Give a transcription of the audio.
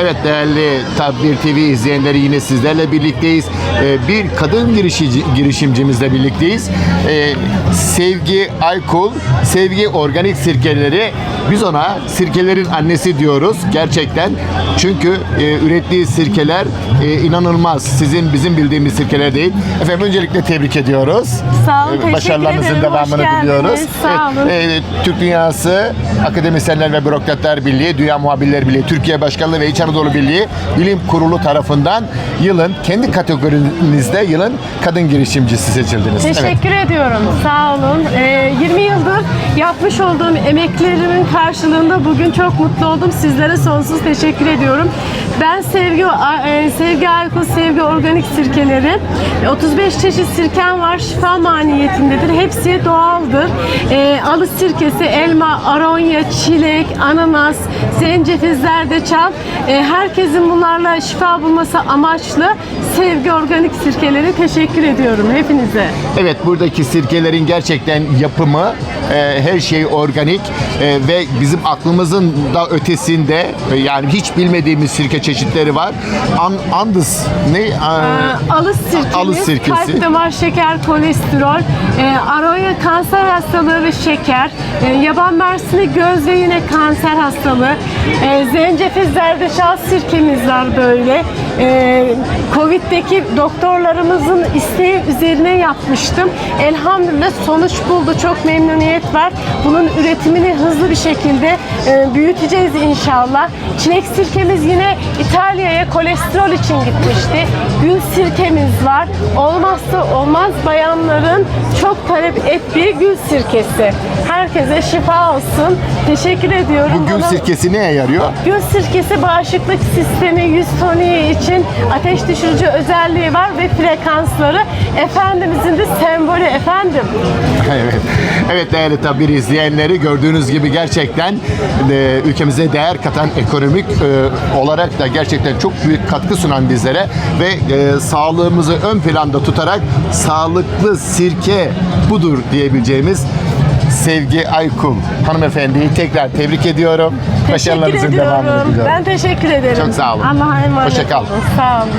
Evet değerli Tab1 TV izleyenleri yine sizlerle birlikteyiz. Ee, bir kadın girişici, girişimcimizle birlikteyiz. Ee, Sevgi Aykul, Sevgi Organik Sirkeleri. Biz ona sirkelerin annesi diyoruz gerçekten. Çünkü e, ürettiği sirkeler e, inanılmaz. Sizin bizim bildiğimiz sirkeler değil. Efendim öncelikle tebrik ediyoruz. Sağ olun, Ee, teşekkür Başarılarınızın ederim. Hoş devamını geldiniz. diliyoruz. Sağ olun. e, Türk Dünyası Akademisyenler ve Bürokratlar Birliği, Dünya Muhabirler Birliği, Türkiye Başkanlığı ve İç Anadolu Birliği Bilim Kurulu tarafından yılın kendi kategorinizde yılın kadın girişimcisi seçildiniz. Evet. Teşekkür ediyorum. Sağ olun. Ee, 20 yıldır yapmış olduğum emeklerimin karşılığında bugün çok mutlu oldum. Sizlere sonsuz teşekkür ediyorum. Ben Sevgi e, Sevgi Aykul Sevgi Organik Sirkeleri. 35 çeşit sirkem var. Şifa maniyetindedir. Hepsi doğaldır. Ee, alı sirkesi, elma, aronya, çilek, ananas, zencefil, zerdeçal. Ee, herkesin bunlarla şifa bulması amaçlı Sevgi Organik Sirkeleri teşekkür ediyorum hepinize. Evet buradaki sirkelerin gerçekten yapımı e, her şey organik e, ve bizim aklımızın da ötesinde e, yani hiç bilmediğimiz sirke çeşitleri var. An, Andız ne? Aa, Alız sirkemiz, Alız sirkesi. kalp damar şeker, kolesterol, e, aroya kanser hastalığı ve şeker, e, yaban mersini göz ve yine kanser hastalığı, e, zencefil zerdeçal sirkemiz var böyle. E, Covid'deki doktorlarımızın isteği üzerine yapmıştım. Elhamdülillah sonuç buldu. Çok memnuniyet var. Bunun üretimini hızlı bir şekilde e, büyüteceğiz inşallah. Çilek sirkemiz yine İtalya'ya kolesterol için gitmişti. Gül sirkemiz var. Olmazsa olmaz bayanların çok talep ettiği gül sirkesi. Herkese şifa olsun. Teşekkür ediyorum. bu gül Bana- sirkesi neye yarıyor? Gül sirkesi bağışıklık sistemi, yüz toniği için ateş düşürücü özelliği var ve frekansları Efendimizin de sembolü efendim. Evet. Evet değerli tabi izleyenleri gördüğünüz gibi gerçekten e, ülkemize değer katan ekonomik e, olarak da gerçekten çok büyük katkı sunan bizlere ve e, sağlığımızı ön planda tutarak sağlıklı sirke budur diyebileceğimiz Sevgi Aykul hanımefendiyi tekrar tebrik ediyorum. Teşekkür Başarılarınızın devamını ediyorum. diliyorum. Ben teşekkür ederim. Çok sağ olun. Allah'a emanet Hoşça kal. olun. Sağ olun.